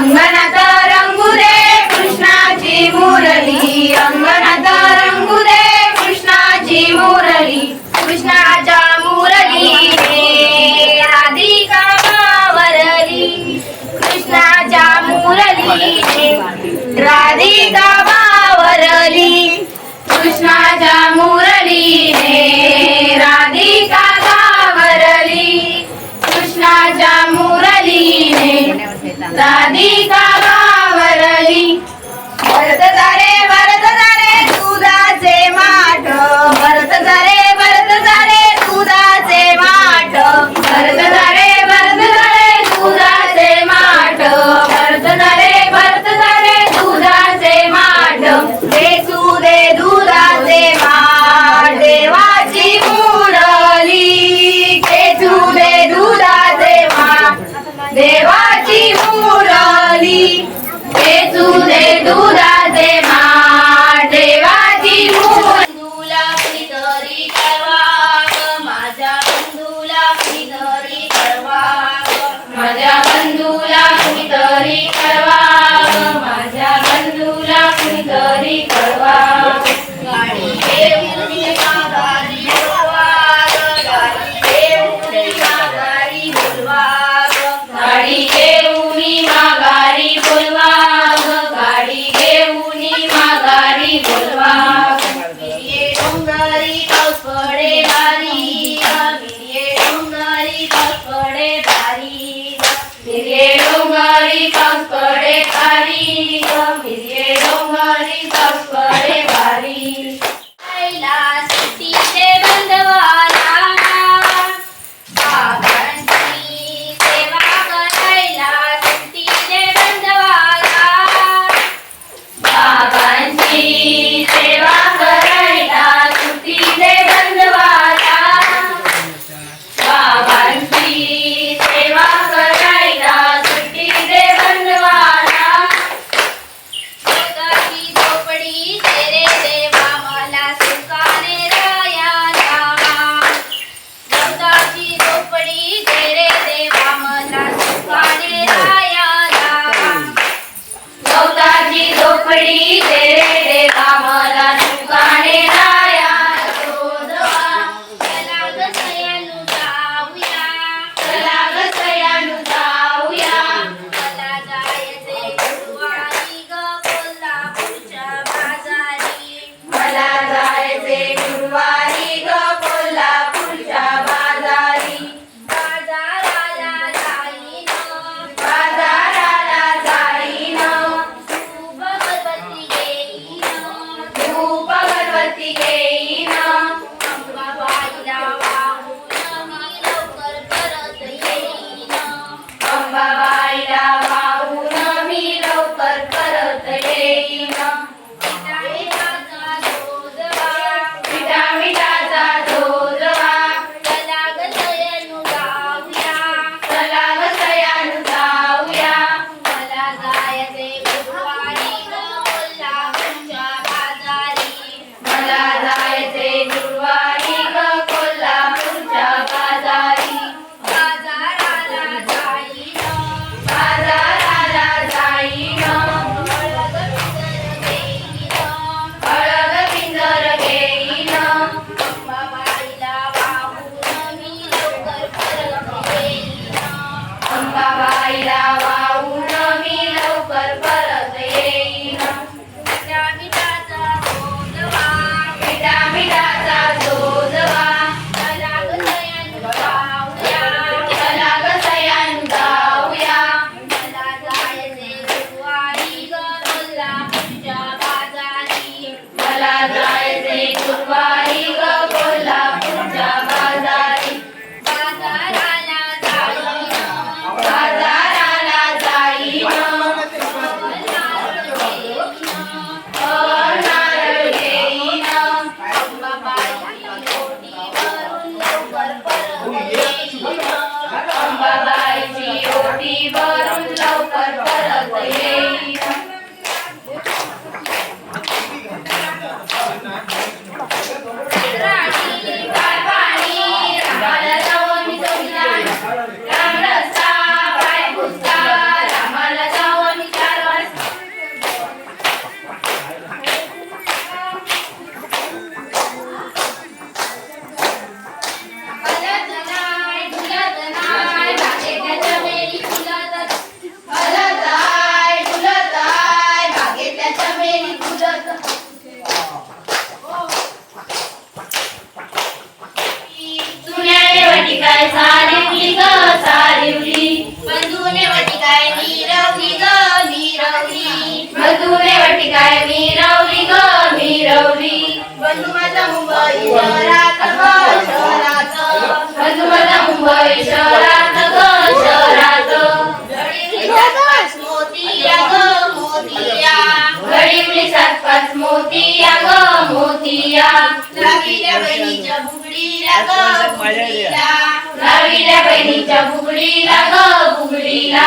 अंगणात रंगू दे मुरली. अंगणात रंगू दे मुरली. कृष्णाच्या मुरलीने राधिका मावरली कृष्णाच्या मुरलीने राधिका मावरली कृष्णाच्या मुरलीने राधिका गावरली कृष्णाच्या राधिका बंधुने वाटिकाय मिरवली ग मिरवली. बंधू माझा मुंबई शहरात ग शहरात बंधू माझा मुंबई शहरात ग शहरात मोतिया ग मोतिया. घडीवली सात पाच मोतिया ग मोतिया. लाविल्या बहिणीच्या बुगडीला ग बुगडीला. लाविल्या बहिणीच्या बुगडीला ग बुगडीला.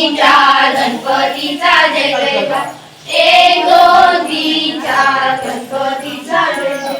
तीन चार गणपतीचा जय जय एक दोन तीन चार गणपतीचा जय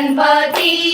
गणपति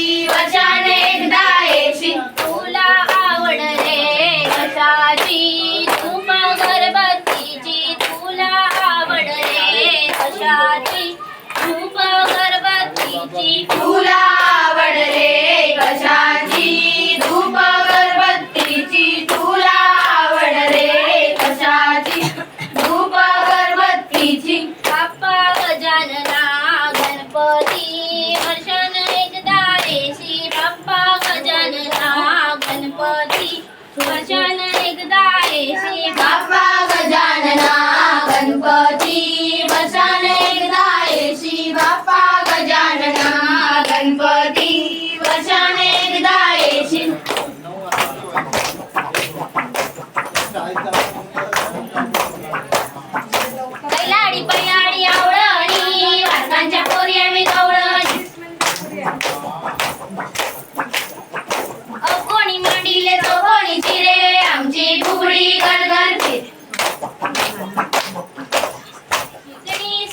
कोणी कोणी चिरे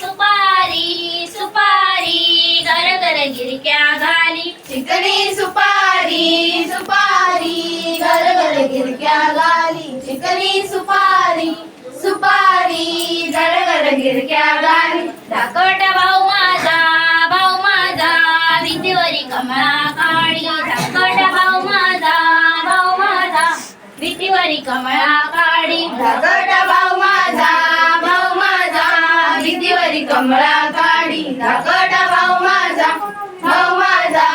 सुपारी सुपारी घर घर गिरक्या घाली. चिकणी सुपारी सुपारी घर घर गिरक्या घाली. चिकणी सुपारी सुपारी घर घर गिरक्या घाली. धाकट भाऊ माझा भीतीवरी कमळा काळी धाकट भाऊ माझा भाऊ माझा भीतीवरी कमळा काळी धाकट भाऊ माझा भाऊ माझा भीतीवरी कमळा काळी धाकट भाऊ माझा भाऊ माझा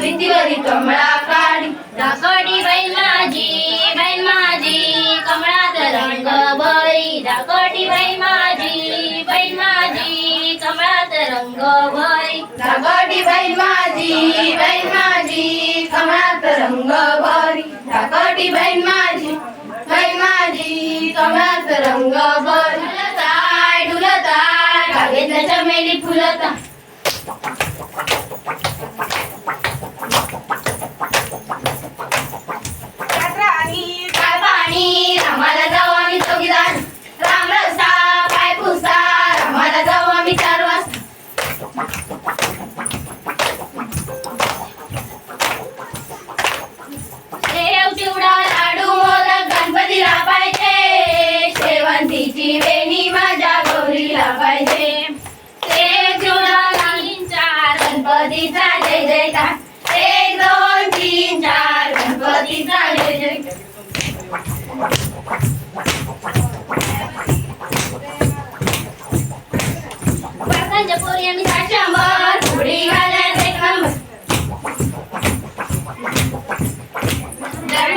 भीतीवरी कमळा काळी धाकटी बैल माझी बैल माझी कमळात रंग भरी धाकटी बैल माझी बैल माझी कमळात रंग भरी धाकटी बहीण माझी बहीण माझी कमळात रंग भरी. धाकटी बहीण माझी बहीण माझी कमळात रंग भरी. डुलताय डुलताय कागेंद्र चमेली फुलता. काय रामाला जाऊ आम्ही चौकीदार शेव चिवडा लाडू मोदक गणपतीला पाहिजे शेवंतीची वेणी माझ्या गौरीला पाहिजे. शेव चिवडा तीन चार गणपतीचा जय जयकार. एक दोन तीन चार गणपतीचा जय जयकार.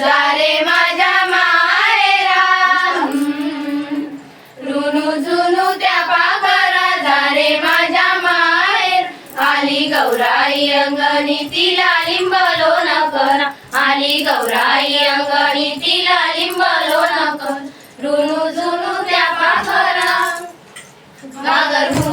लाट, माझ्या मायरा रुनू त्या पाखरा माझ्या आली गौराई अंगणी तिला लिंबलो न करा आली गौराई अंगणी तिला लिंबलो न कर रुनू झुनू त्या पाखरा गागर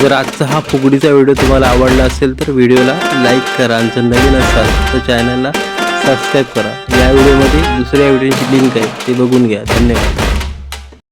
जर आजचा हा फुगडीचा व्हिडिओ तुम्हाला आवडला असेल तर व्हिडिओला लाईक करा आणि जर नवीन असाल तर चॅनलला सबस्क्राईब करा. या व्हिडिओमध्ये दुसऱ्या व्हिडिओची लिंक आहे ते बघून घ्या. धन्यवाद.